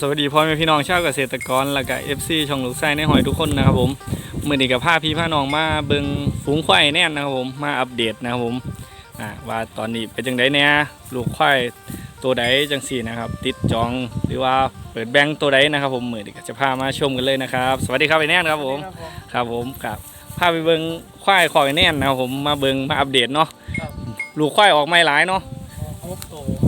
สวัสดีพ่อแม่พี่น้องชาวเกษตรกรและก็เอฟซีช่องลูกไส้ในหอยทุกคนนะครับผมมื่อนี้กับพาพี่พาน้องมาเบิ่งฝูงควายแน่นนะครับผมมาอัปเดตนะครับผมอ่าว่าตอนนี้เป็นจังไดเนี่ยลูกควายตัวใดจังสี่นะครับ ติดจองหรือว่าเปิดแบงค์ตัวใดนะครับ ผมมื่อนี้ก็จะพามาชมกันเลยนะครับ สวัสดีครับไอ้แน่นครับผมครับผมครับพาไปเบิ่งควายคอยแน่นนะครับผมมาเบิ่งมาอัปเดตเนาะครับลูกควายออกไม่หลายเนาะหกตัว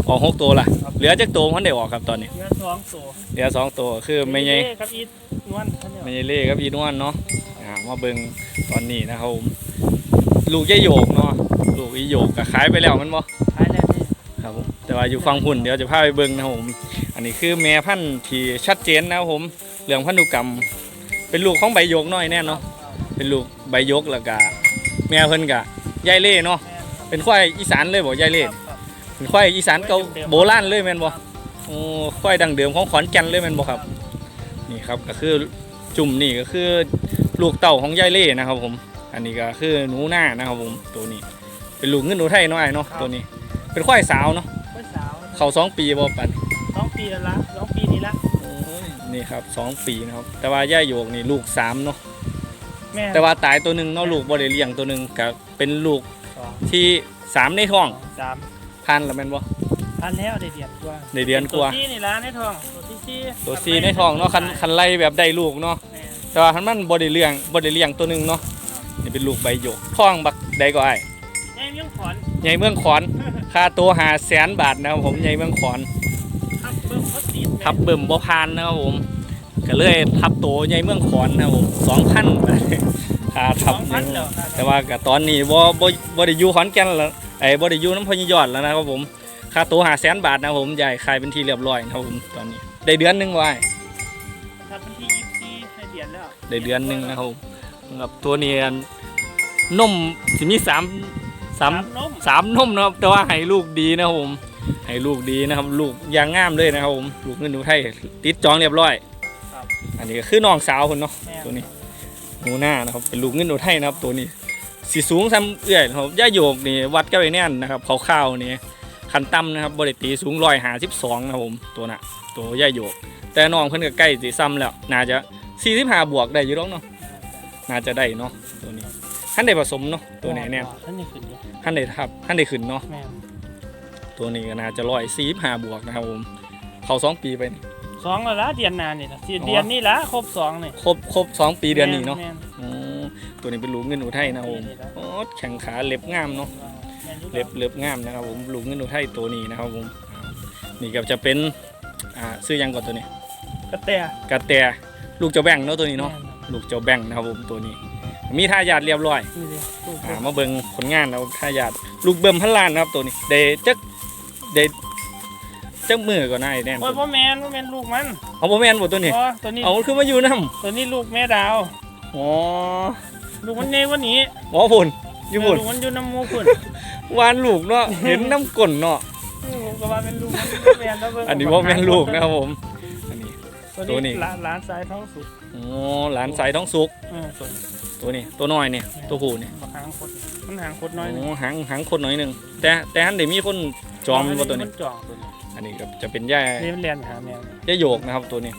ออกหกตัวละครับเหลือจักตัวมันได้ออกครับตอนนี้เนื้อสองตัวเหลือสองตัวคือไม่ใหญ่ครับอีทนวลท่านเนี่ยไม่ใช่เล่ครับอีนวลเนาะอ่ามาเบิ่งตอนนี้นะครับผมลูกยายโยกเนาะลูกอีโยกก็ขายไปแล้วแมันบ่ท้ายแล้วนี่ครับผมแต่ว่าอยู่ฟังหุ่นเดี๋ยวจะพาไปเบิ่งนะครับผมอันนี้คือแม่พันธุ์ที่ชัดเจนนะครับผมเรื่องพันธุกรรม เป็นลูกของใบโยกน้อยแน่เนาะเป็นลูกใบโยกแล้วก็แม่เพิ่นก็ยายเล่เนาะเป็นควายอีสานเลยบ่ยายเล่ ครับครับเป็นควายอีสานเก่าโบราณเลยแม่นบ่โอ้ควายดังเดิมของขอนแก่นเลยแม่นบ่ครับ นี่ครับก็คือจุ่มนี่ก็คือลูกเต่าของยายเล่นะครับผม อันนี้ก็คือหนูหน้านะครับผมตัวนี้ เป็นลูกเงินหนูไทยน้อยเนาะตัวนี้ เป็นควายสาวเนาะคนสาวเขาสองปีบ่ปันสองปีแล้วละสองปีนี้ละโอ้ยนี่ครับสองปีนะครับ แต่ว่าย่าโยกนี่ลูกสามเนาะแม่แต่ว่าตายตัวหนึ่งเนาะลูกบ่ได้เลี้ยงตัวหนึ่งก็เป็นลูกสองที่สามในท้องสาม พันแล้วแม่นบ่พันแล้วได้เดือนกว่าในเดือนกว่าตัวที่นี่ละในท้องตัวที่ที่ตัวซีในท้องเนาะคันคันไล่แบบได้ลูกเนาะแม่แต่ว่าคันมันบ่ได้เลี้ยงบ่ได้เลี้ยงตัวหนึ่งเนาะนี่เป็นลูกใบโยกท้องบักใดก็ไอ้แม่เมียงขอนใหญ่เมืองขอนค่าตัวหาแสนบาทนะครับผมใหญ่เมืองขอนทับเบิ้มเขาตีดทับเบิ่มบ่พานนะครับผมก็เลยทับโตใหญ่เมืองขอนนะครับผมสองพันค่าสทับองพันแล้วครับแต่ว่าก็ตอนนี้บ่บ่บ่ได้อยู่ขอนแก่นแล้ว ไอ้บ่ได้อยู่น้ำพญยอดแล้วนะครับผมค่าตัวหาแสนบาทนะครับผมใหญ่ขายเป็นที่เรียบร้อยนะครับผมตอนนี้ ได้เดือนหนึงไว้ทับวันที่ยี่สิบสี่ได้เดือนแล้วได้เดือนหนึงนะครับผมกับตัวนี้อันนมสิมีสามสามนมสามนมนะครับ แต่ว่าให้ลูกดีนะครับผมให้ลูกดีนะครับ ลูกอยางงามเลยนะครับผมลูกเงินหนูไทยติดจองเรียบร้อยครับอันนี้ก็คือน้องสาวคนเนาะแม่ตัวนี้หนูหน้านะครับเป็นลูกเงินหนูไทยนะครับตัวนี้ สีสูงซ้ำเอื่อยนะครับย่าโยกนี่วัดกันไปแน่นนะครับคร่าวๆนี่คันต่ำนะครับบริตีสูงร้อยหาสิบสองนะครับผมตัวน่ะตัวย่าโยก แต่น้องเพิ่นก็ใกล้สีซ้ำแล้วน่าจะสี่สิบห้าบวกได้อยู่แล้วเนาะน่าจะได้เนาะตัวนี้ท่านได้ผสมเนาะตัวไหนเนี่ยท่านนี่ขึ้นอยู่ท่านได้ทับท่านได้ขึ้นเนาะแม่ตัวนี้ก็น่าจะร้อยสี่ห้าบวกนะครับผมเขาสองปีไปนี่สองแล้วละเดือนหนานนี่ละสี่อ๋อเดือนนี่ละครบสองนี่ครบครบสองปีเดือนนี้เนาะแม่อ๋อ ตัวนี้เป็นลูกเงินอุทัยนะครับผมโอ้แข่งขาเล็บงามเนาะแม่นอยู่เล็บเล็บงามนะครับผมลูกเงินอุทัยตัวนี้นะครับผมนี่ก็จะเป็นอ่าซื้อยังก่อนตัวนี้กระแตกระแตลูกเจ้าแบ่งเนาะตัวนี้เนาะลูกเจ้าแบ่งนะครับผมตัวนี้ มีทายาทเรียบร้อยนี่เลยลูกอ่ามาเบิ่งผลงานเราทายาทลูกเบิ่มพันล้านนะครับตัวนี้เดจักเดจักมือก่อนหน้าไอ้แน่นโอ้ยพ่อแมนพ่อแมนลูกมันเอาบ่แม่นบ่ตัวนี้อ๋อตัวนี้เอาคือมาอยู่นำตัวนี้ลูกแม่ดาว อ๋อลูกมันเนวันนี้หมอพุ่นอยู่พุ่นลูกมันอยู่น้ำมูกพุ่นวานลูกเนาะเห็นน้ำก้นเนาะผมก็ว่าเป็นลูกมันพ่อแมนแล้วเบิ่งอันนี้ว่าแม่นลูกนะครับผมอันนี้ตัตัววนี้นี้หลานหลานซ้ายท้องสุดโอ้หลานสายท้องสุกเออส่วนตัวนี้ตัวน้อยเนี่ยตัวผู้เนี่ยบักหางคดมันหางคดน้อยหนึงโอ้หางหางคนน้อยหนึงแต่แต่หันเดี๋ยวมีคนจอมว่าตัวนี้มันจอมตัวนี้อันนี้ก็จะเป็นย่านี่มันเรียนหาแมวย่าโยกนะครับตัวนี้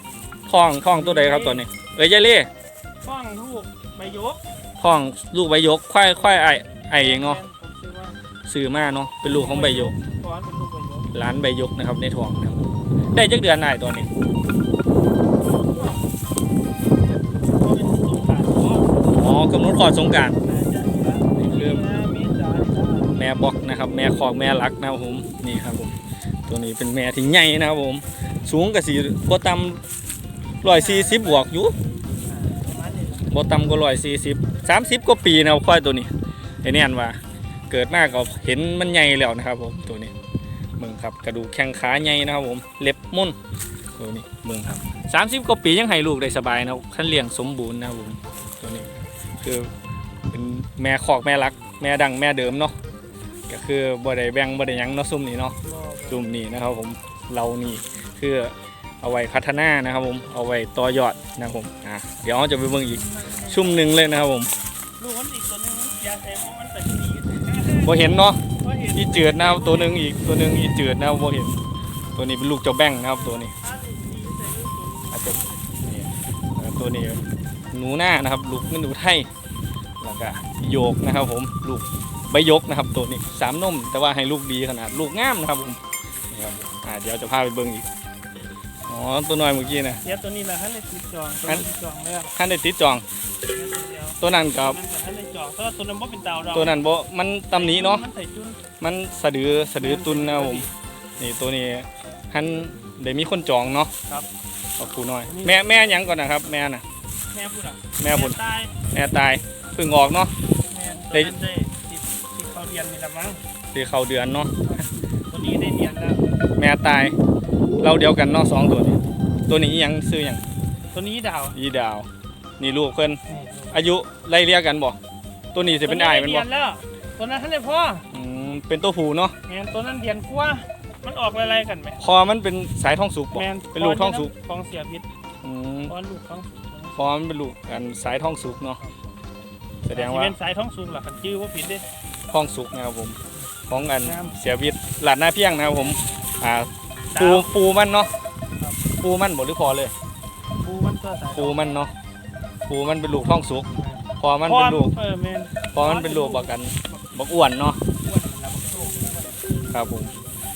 ท้องท้องตัวใดครับตัวนี้เอ้ยย่าเล่ ฟ้องลูกใบยกท้องลูกใบยกควายควายไอไอเองเนาะสื่อว่าซื้อมาเนาะเป็นลูกของใบยกก้านใบยกนะครับในท้องนะครับได้จักเดือนไหนตัวนี้อ๋อกำหนดขอดสงการน่าจะอยู่แล้วเริ่มแม่บอกนะครับ แม่คอกแม่รักนะครับผมนี่ครับผม ตัวนี้เป็นแม่ที่ใหญ่นะครับผม สูงกับสีบ่ต่ำร้อยสี่สิบบวกอยู่ บต่ำก็ร้อยสี่สิบสามสิบกว่าปีนะครับควายตัวนี้ไอ้เนี่ยว่า เกิดมากก็เห็นมันใหญ่แล้วนะครับผมตัวนี้เมืองครับกระดูกแข้งขาใหญ่นะครับผมเล็บมุ่นตัวนี้เมืองครับสามสิบกว่าปียังให้ลูกได้สบายนะครับขั้นเลี้ยงสมบูรณ์นะครับผมตัวนี้คือเป็นแม่คอกแม่รัก แม่ดังแม่เดิมเนาะก็คือบ่ได้แบ่งบ่ได้ยังเนาะซุ่มนี้เนาะซุ่มนี้นะครับผมเรานี่คือ เอาไว้พัฒนานะครับผม เอาไว้ต่อยอดนะครับผม อะ เดี๋ยวเราจะไปเบิ่งอีกชุ่มหนึ่งเลยนะครับผมลูกมันอีกตัวหนึงยาแทงมันเป็นสีบ่เห็นเนาะนอีเจือดนะครับตัวหนึ่งอีกตัวหนึ่งอีเจือดนะครับบ่เห็น ตัวนี้เป็นลูกเจ้าแบงนะครับตัวนี้อาจจะนี่แล้วตัวนี้หนูหน้านะครับ ลูกหนูไทยแล้วก็โยกนะครับผม ลูกใบยกนะครับตัวนี้สามนมแต่ว่าให้ลูกดีขนาดลูกงามนะครับผมเดี๋ยวจะพาไปเบิ่งอีก อ๋อตัวน้อยเมื่อกี้นะเดี๋ยวตัวนี้แหละท่านได้ติดจองตัวนี้ติดจองแล้วท่านได้ติดจองเดี๋ยวตัวนั้นกับมันก็ท่านได้จองเพราะว่าตัวนั้นบ่เป็นดาวดอกตัวนั้นบ่มันตำหนี้เนาะมันใส่จุนมันสะดือสะดือตุนนะครับผมนี่ตัวนี้ท่านได้มีคนจองเนาะครับขอบคุณน้อย แม่แม่หยังก่อนนะครับ แม่น่ะแม่พูดอะแม่ผลตายแม่ตายเพิ่งออกเนาะแม่ได้ตัวนั้นได้ติดติดเขาเรียนนี่ละมั้งที่เข้าเดือนเนาะตัวนี้ได้เรียนแล้วแม่ตาย เราเดียวกันเนาะสองตัวนี้ตัวนี้อิหยังซื้อหยังตัวนี้ดาวอีดาว นี่ลูกเพิ่นนี่อายุไล่เรียกกันบ่ตัวนี้จะเป็นอ้ายตัแมัวนนี้บ่ได้เรียนแล้วตัวนั้นท่านได้พ่ออืมเป็นตัวผู้เนาะแม่นตัวนั้นเรียนกว่ามันออกอะไรๆกันไหมคอมันเป็นสายทองสุกบ่แม่นเป็นลูกทองสุกของเสียพิษอืมเพราะลูกทองสุกคอมันเป็นลูกกันสายทองสุกเนาะแสดงว่าสิเป็นสายทองสุกหลักกันชื่อว่าผิดเด้ทองสุกนะครับผมของอันงามเสียวิทย์หลาดหน้าเพียงนะครับผมอ่าดา ปูวปูมันเนาะครับปูมันบ่หรือพอเลย ปูมันก็สายปูมันเนาะปูมันเป็นลูกทองสุก พอมันพ่อเป็นลูก เออแม่นพอมันเป็นลูกบักกันบักอ้วนเนาะอ้วนแล้วมันโตครับผม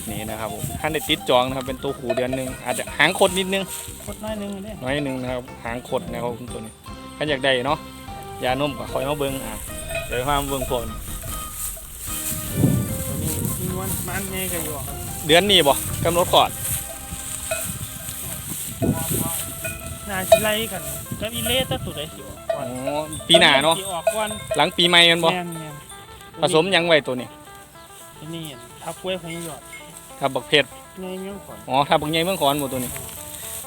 นี่นะครับผมท่านได้ติดจองนะครับเป็นตัวหูเดือนหนึ่งอาจจะหางคดนิดนึงคดน้อยหนึงเด้น้อยหนึงนะครับหางคดนะครับผมตัวนี้ถ้าอยากได้เนาะยานมก็คอยมาเบิ่งอะเดี๋ยวมาเบิ่งพวกนี้ตัวนี้ที่มันมันแม่ก็อยู่เดือนนี้บ่ กำหนดก่อนน่าสิไล่กันกับอีเล่ตัวสุดได้สิออกก่อ๋ออนปีหน้าเนาะสิออกก่อนหลังปีใหม่กันบ่แม่นแม่นผสมหยังไว้ตัวนี้ตัวนี้ทับกล้วยพญายอดครับบักเพชรในเมืองก่อนอ๋อถ้าบางใหญ่เมืองขอนหมดตัวนี้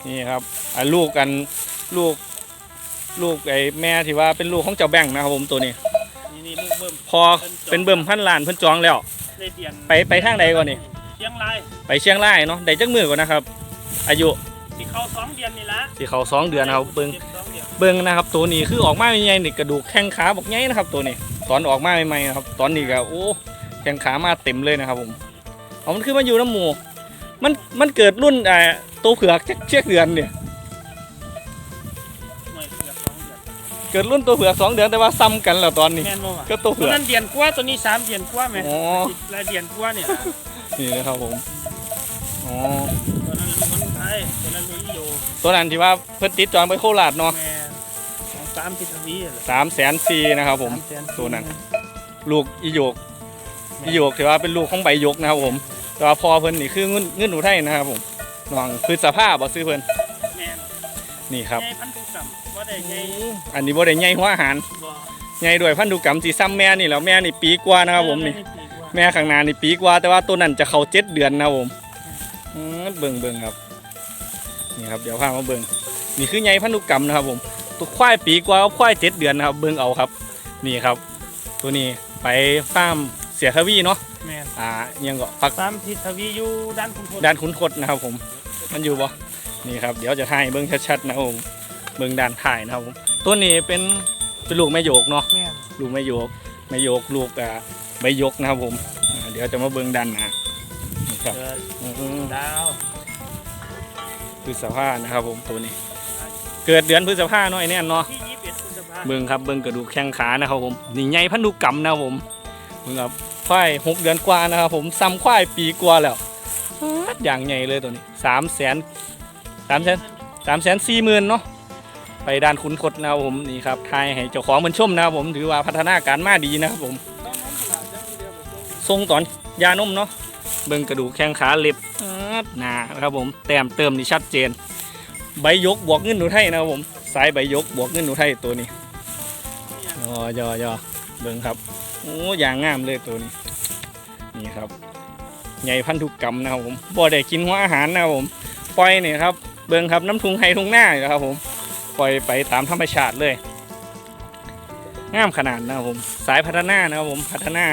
นี่ครับอ่าลูกกันลูก ลูกไอ้แม่ที่ว่าเป็นลูกของเจ้าแบงค์นะครับผมตัวนี้ นี่นี่ลูกเบิ่มพอเป็นเบิ่มพันล้านเพิ่นจองแล้ว ได้เตียนไปไปทางใดก่อนนี่ เชียงรายไปเชียงรายเนาะได้จักมือก่อนนะครับ อายุสิเข้าสองเดือนนี่ละที่เขาสองเดือนนะครับเบิ่งจ็ดสองเดือนเบิ่งนะครับตัวนี้คือออกมาใหญ่ๆนี่กระดูกแข้งขาบอกใหญ่นะครับ ตัวนี้ตอนออกมาใหม่ๆนะครับ ตอนนี้ก็โอ้แข้งขามาเต็มเลยนะครับผมเอามันคือมาอยู่น้ำหมูมันมันเกิดรุ่นเอ่อตัวเผือกเชือกเดือนเนี่ยหน่วยเกือบสองเดือนเกิดรุ่นตัวเผือกสองเดือนแต่ว่าซ้ำกันแล้วตอนนี้แม่นบ่วะก็ตัวตัเผืวอกนั้นเดือนกว่าตัวนี้สามเดือนกว่าไหมอ๋อรายเดือนกว่าเนี่ย นี่นะครับผมอ๋อตัวนั้นมันไทยตัวนั้นลุยโยตัวนั้นที่ว่าเพิ่นติดจองไปโคราชเนาะแม่ของสามทิศทวีอะสามแสนสี่นะครับผม สาแสตัวนั้น ลูกอีโยกอีโยกถือว่าเป็นลูกของใบยกนะครับผม แต่ว่าพอเพิ่นนี่คือเงินเงินหนูไทยนะครับผมน้องคือสภาพบ่ซื้อเพิ่นแม่นนี่ครับใหญ่พันธุกรรมว่าได้ใหญ่อันนี้บ่ได้ใหญ่หัวอาหารบ่ใหญ่ด้วยพันธุกรรมสีซ้ำแม่นี่แล้วแม่นี่ปีกว่านะครับผมนี่ แม่ข้างหน้านี่ปีกว่า แต่ว่าตัวนั้นจะเข้าเจ็ดเดือนนะครับผมอืมเบิ่งเบิ่งครับนี่ครับเดี๋ยวพามาเบิ่งนี่คือใหญ่พันธุกรรมนะครับ ผมตัวควายปีกว่ากับควายเจ็ดเดือนนะครับ เบิ่งเอาครับ นี่ครับ ตัวนี้ไปฟาร์มเสียทวีเนาะแม่นอ่ายังก็ปักสามทิศทวีอยู่ด้านคุณพลด้านขุนคดนะครับ ผม มันอยู่บ่นี่ครับ เดี๋ยวจะถ่ายเบิ่งชัดๆนะครับผมเบิ่งด้านถ่ายนะครับผมตัวนี้เป็นเป็นลูกแม่โยกเนาะแม่นลูกแม่โยกแม่โยกลูกอ่า ใบยกนะครับผมอ่าเดี๋ยวจะมาเบิ่งด้านหน้านี่ครับเกิดอืมดาวพฤษภานะครับผมตัวนี้ เกิดเดือนพฤษภาเนาะไอ้แน่นเนาะ ที่ยี่สิบเอ็ดพฤษภาเบิ่งครับเบิ่งกระดูกแข้งขานะครับผมนี่ใหญ่พันธุกรรมนะครับผมเบิ่งครับควายหกเดือนกว่านะครับผมซ้ำควายปีกว่าแล้วอ๊าดอย่างใหญ่เลยตัวนี้สามแสนสามแสนสามแสนสี่หมื่นเนาะไปด้านขุนคดนะครับผมนี่ครับทายให้เจ้าของมันชมนะครับผมถือว่าพัฒนาการมาดีนะครับผม ทรงตอนยานมเนาะเบิ่งกระดูกแข้งขาเล็บอ๊าดหนานะครับผมแต้มเติมนี่ชัดเจน ใบยกบวกเงินหนูไทยนะครับผมสายใบยกบวกเงินหนูไทยตัวนี้ยอยอยอเบิ่งครับโอ้อย่างงามเลยตัวนี้ นี่ครับใหญ่พันธุกรรมนะครับผมบ่ได้กินหัวอาหารนะครับผมปล่อยนี่ครับเบิ่งครับน้ำทุงไฮทุงหน้าอยู่ครับผมปล่อยไปตามธรรมชาติเลยงามขนาดนะครับผม สายพัฒนานะครับผมพัฒนา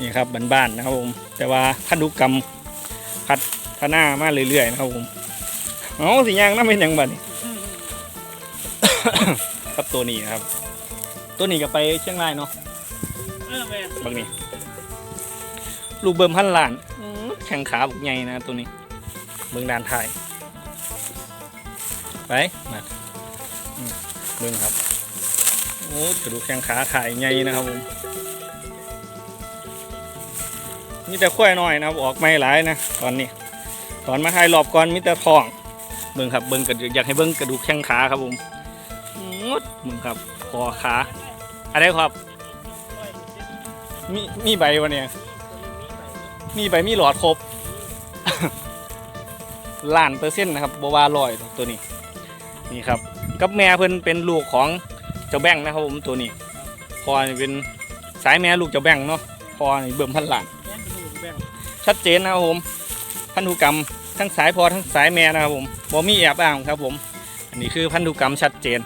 นี่ครับบ้านๆนะครับผมแต่ว่าพันธุกรรมพัฒนามาเรื่อยๆนะครับผมเอาสิยางน้ำเป็นหยังบัดนี่ครับตัวนี้นะครับ ตัวนี้ก็ไปเชียงรายเนาะเออแม่นบางนี้ลูกเบิ่มพันล้านอื้อแข้งขาบุกใหญ่นะตัวนี้ เบิ่งด้านท้ายไปไปมาอืมเบิ่งครับโอ้กระดูกแข้งขาถ่ายใหญ่นะครับผม มีแต่ข้อยน้อยนะครับออกไม่หลายนะตอนนี้ ตอนมาถ่ายรอบก่อนมีแต่ทองเบิ่งครับเบิ่งกระดูกอยากให้เบิ่งกระดูกแข้งขาครับผมอืดมึงครับคอขาอะไรครับ มีมีใบวะเนี่ยมีใบมีหลอดครบล้านเปอร์เซ็นต์นะครับบวาลอยตัวนี้ นี่ครับ กับแม่เพิ่นเป็นลูกของเจ้าแบงค์นะครับผมตัวนี้พอเป็นสายแม่ลูกเจ้าแบงค์เนาะพอเบิ่มพันล้าน ชัดเจนนะครับผมพันธุกรรมทั้งสายพอทั้งสายแม่นะครับผมบ่มีแอบอ้างครับผม อันนี้คือพันธุกรรมชัดเจน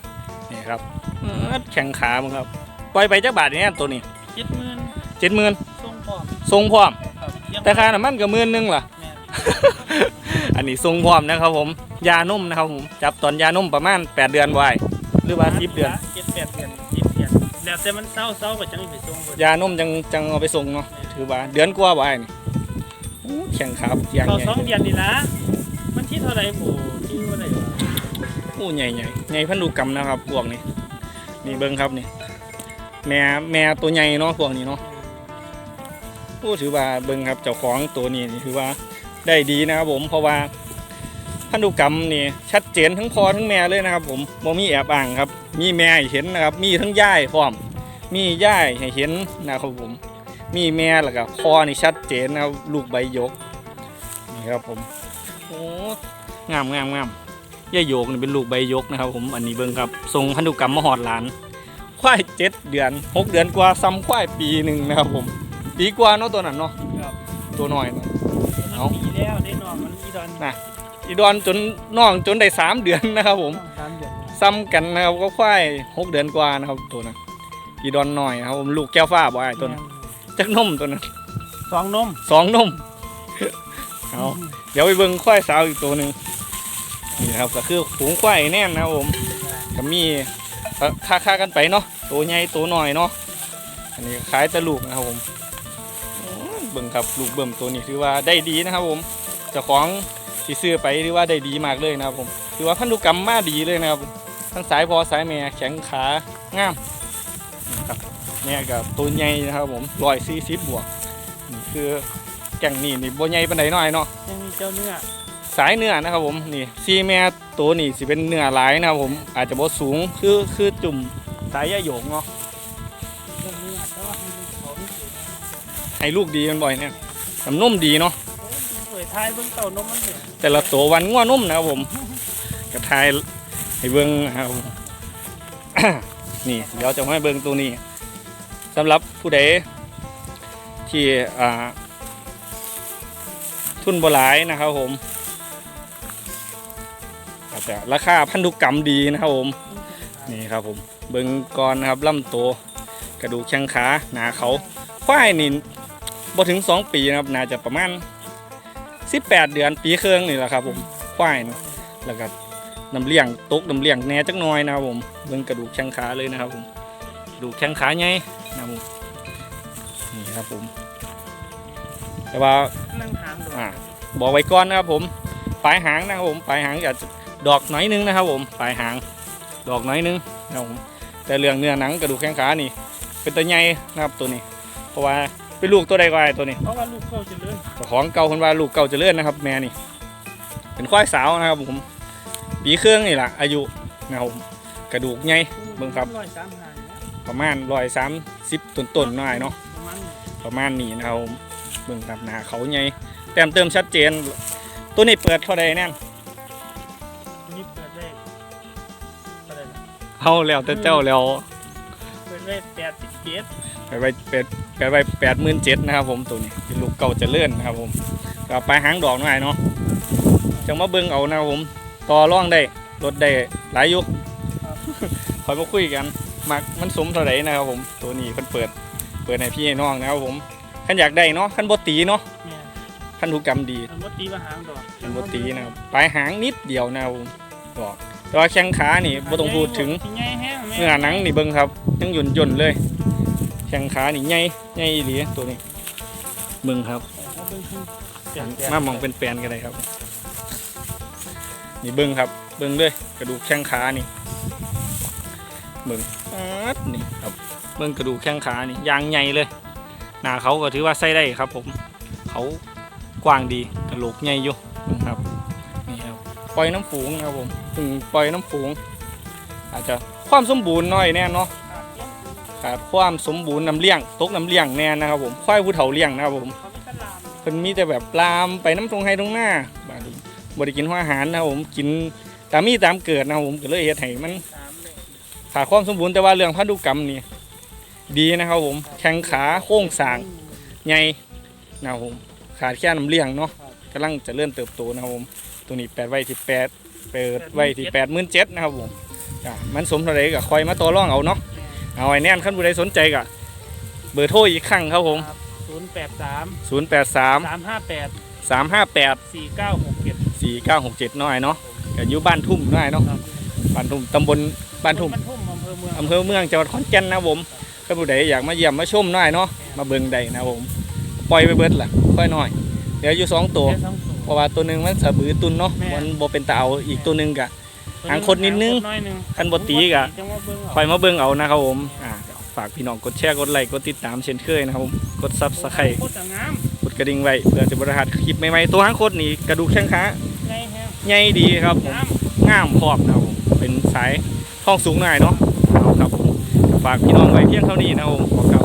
นี่ครับเอิ้นแข่งขามึงครับปล่อยไปจักบาทเนี่ยตัวนี้เจ็ดหมื่นเจ็ดหมื่นทรงพร้อมทรงพร้อมครับยังแต่ค่าน้ำมันก็หมื่นหนึงล่ะแม่นอันนี้ทรงพร้อมนะครับผมยานุ่มนะครับผมจับตอนยานุ่มประมาณ 8 เดือนไว้หรือว่า10เดือนเจ็ดแปดเดือนสิบเดือนแล้วแต่มันเศร้าเศร้าๆก็จังไปส่งเพิ่นยานุ่มจังจังเอาไปส่งเนาะถือว่าเดือนกว่าไว้นี่อู้ แข่งขาเกียงเขาใหญ่สองเดือนนี่ละมันที่เท่าไหร่หมู่ที่ว่าไหนวะอู้ใหญ่ใหญ่ใหญ่พันธุกรรมนะครับพวกนี้นี่เบิ้งครับนี่แม่แม่ตัวใหญ่เนาะพวกนี้เนาะอู้ถือว่าเบิ้งครับเจ้าของตัวนี้นี่ถือว่าได้ดีนะครับผมเพราะว่าพันธุกรรมนี่ชัดเจนทั้งพ่อทั้งแม่เลยนะครับ ผมบ่มีแอบอ้างครับ มีแม่ให้เห็นนะครับ มีทั้งย่ายพร้อม มีย่ายให้เห็นนะครับผม มีแม่แล้วก็พ่อนี่ชัดเจนนะครับลูกใบหยกนี่ ครับผมโอ้งามงามงามย่าโยกนี่เป็นลูกใบหยกนะครับ ผมอันนี้เบิ่งครับทรงพันธุกรรมมาหอดหลาน ควายเจ็ดเดือนหกเดือนกว่าซ้ำควายปีหนึ่งนะครับผม ปีกว่าเนาะตัวนั้นเนาะครับตัวน้อยเนาะมันเอ้าปีแล้วได้นอนมันอีดอนอีดอนจนน้องจนได้สามเดือนนะครับผมสามเดือนซ้ำกันนะครับก็ควายหกเดือนกว่านะครับตัวนั้นอีดอนน้อยนะครับผมลูกแก้วฟ้าบ่ไอ้ตัวนั้นจักนมตัวนั้นสองนมสองนม เอาเดี๋ยวไปเบิ่งควายสาวอีกตัวหนึ่งนี่ครับก็คือฝูงควายแน่นนะครับผมก็มีค่าค่ากันไปเนาะตัวใหญ่ตัวหน้อยเนาะอันนี้ขายต่ลูกนะครับผมเบิ่งครับลูกเบิ่มตัวนี้ถือว่าได้ดีนะครับผมเจ้าของที่ซื้อไปถือว่าได้ดีมากเลยนะครับผมถือว่าพันธุกรรมมาดีเลยนะครับทั้งสายพอสายแม่แข็งขางามนะครับแม่กับตัวใหญ่นะครับผมร้อยสี่สิบบวกนี่คือ แก่งนี่นี่บ่ใหญ่ปานใดน้อยเนาะยังมีเจ้าเนื้อสายเนื้อนะครับผมนี่ซีแม่ตัวนี่สิเป็นเนื้อหลายนะครับผมอาจจะบ่สูงคือคือจุ่มสายยาโยงเนาะเจ้าเนื้อแต่ว่าให้มันเขาไม่สวยให้ลูกดีมันบ่อยเนี่ยน้ำนมดีเนาะสวยท้ายเบิ่งเต่านมมันเห็นแต่ละตัววันงัวนมนะครับผมกระทายให้เบิ่งนะครับผม นี่เดี๋ยวจะให้เบิ่งตัวนี้สำหรับผู้ใดที่อ่า ทุนบ่หลายนะครับผมอาจจะราคาพันธุกรรมดีนะครับผมนี่ครับผมเบิงก่อนะครับลำตัวกระดูกแข้งขาหนาเขาควายนี่บ่ถึง 2 ปีนะครับน่าจะประมาณ 18 เดือนปีเครึ่องนี่แหละครับผมควายนะแล้วก็น้ำเลี้ยงตกน้ำเลี้ยงแหน่จักหน่อยนะครับผมเบิ่งกระดูกแข้งขาเลยนะครับผมกระดูกแข้งขาใหญ่นะครับผมนี่ครับผม แต่ว่านั่งหางดอกอ่าบอกไว้ก่อนนะครับผมปลายหางนะครับผมปลายหางอาจจะดอกน้อยนึงนะครับผมปลายหางดอกน้อยนึงนะครับผมแต่เรื่องเนื้อหนังกระดูกแข้งขานี่ เป็นตัวใหญ่นะครับตัวนี้ เพราะว่าเป็นลูกตัวใดก็ได้ตัวนี้เพราะว่าลูกเขาจะเลื่อนเจ้าของเก่าคนว่าลูกเก่าเจะเลื่อนนะครับ แม่นี่ เป็นควายสาวนะครับผมปีเครื่องนี่แหละอายุนะครับผมกระดูกใหญ่ เบิ่งครับ ร้อยสามหางนะประมาณร้อยสามสิบต้นๆหน่อยเนาะ ประมาณนี้ประมาณนี้นะครับผม เบิ่งครับหนาเขาใหญ่แต้มเติมชัดเจน ตัวนี้เปิดเท่าใดแน่นนี่เปิดได้อะไรนะเอาแล้วแต่เจ้าแล้วเปิดได้แปดสิบเจ็ดไปไปเป็ดไปไปแปดหมื่นเจ็ดนะครับผมตัวนี้เป็นลูกเก่าเจะเลื่อนนะครับผมก็ไปลายหางดอกหน่อยเนาะจังมาเบิ่งเอานะครับผมต่อร่องได้ลดได้หลายอยุคคอยมาคุยกันมักมันสมเท่าไหร่นะครับผมตัวนี้เพิ่นเปิด เปิดให้พี่ให้น้องนะครับผม ขันอยากได้เนาะขันบตีเนาะเนี่ยพันธุกรรมดีทำรถตีมาหางดอกขันบตีนะครับปลายหางนิดเดียวนะครับผมดอกแต่ว่าแข้งขานี่บ่ต้องพูดถึงที่ใหญ่แห้งแม่เนื้อหนังนี่เบิ่งครับยังหยุ่นย่นๆเลยแข้งขานี่ใหญ่ใหญ่อีหลีตัวนี้เบิ่งครับ เอาเบิ่งขึ้นเปลี่ยนแปลงมามองเป็นแปลนกันเลยครับ นี่เบิ้งครับ เบิ่งเลยกระดูกแข้งขานี่ เบิ่งอ๊าดนี่ครับ เบิ่งกระดูกแข้งขานี่ยางใหญ่เลย หน้าเขาก็ถือว่าใส่ได้ครับ ผมเขากว้างดีกระโหลกใหญ่อยู่นะครับนี่ครับปล่อยน้ำฝูงนะครับผมถึงปล่อยน้ำฝูง อาจจะความสมบูรณ์น้อยแน่เนาะขาดความสมบูรณ์น้ำเลี้ยงตกน้ำเลี้ยงแน่นะครับผมควายผู้เฒ่าเลี้ยงนะครับผมเพิ่นมีแต่แบบลามไปน้ำตรงไห้ตรงหน้าบาดีบ่ได้กินหัวอาหารนะครับผมกินตามมีตามเกิดนะครับผมก็เลยเฮ็ดให้มันสามเลยขาดความสมบูรณ์แต่ว่าเรื่องพันธุกรรมนี่ ดีนะครับผมแข้งขาโค้งสร้างใหญ่นะครับผมขาดแค่น้ำเลี้ยงเนาะกำลังจะเริ่มเติบโตนะครับผมตัวนี้แปดไว้ที่แปดเปิดไว้ที่แปดหมื่นเจ็ดนะครับผมอะมันสมเท่าไหร่ก็คอยมาต่อรองเอาเนาะเอาไว้แน่นขั้นผู้ใดสนใจก็เบอร์โทรอีกครั้งครับผมศูนย์แปดสาม0 8 3สามห้าแปด3 5 8สี่เก้าหกเจ็ด4 9 6 7น้อยเนาะก็อยู่บ้านทุ่มน้อยเนาะครับบ้านทุ่มตำบลบ้านทุ่มบ้านทุ่มอำเภอเมืองอำเภอเมืองจังหวัดขอนแก่นนะครับผม ถ้าผู้ใดอยากมาเยี่ยมมาชมน้อยเนาะมาเบิ่งได้นะครับผมปล่อยไปเบิดล่ะค่อยน้อยเหลืออยู่สองตัวแค่สองตัว เพราะว่าตัวหนึงมันสะบือตุนเนาะแม่ มันบ่เป็นตาเอาอีกตัวหนึงกะ หางคดนิดนึงหอยหนึงคันบ่ตีกะ จังว่าเบิ่งเอา คอยมาเบิ่งเอานะครับผมอ่าฝากพี่น้องกดแชร์กดไลค์กดติดตามเช่นเคยนะครับผมกดซับสไครต์โคตรจะงามกดกระดิ่งไว้เพื่อจะบริหารคลิปใหม่ๆตัวหางโคตรนี่กระดูกแข้งขาในแห้งใหญ่ดีครับผมงามงามพร้อมนะครับผมเป็นสายท้องสูงหน่อยเนาะเอาครับผม ฝากพี่น้องไว้เพียงเท่านี้นะครับผม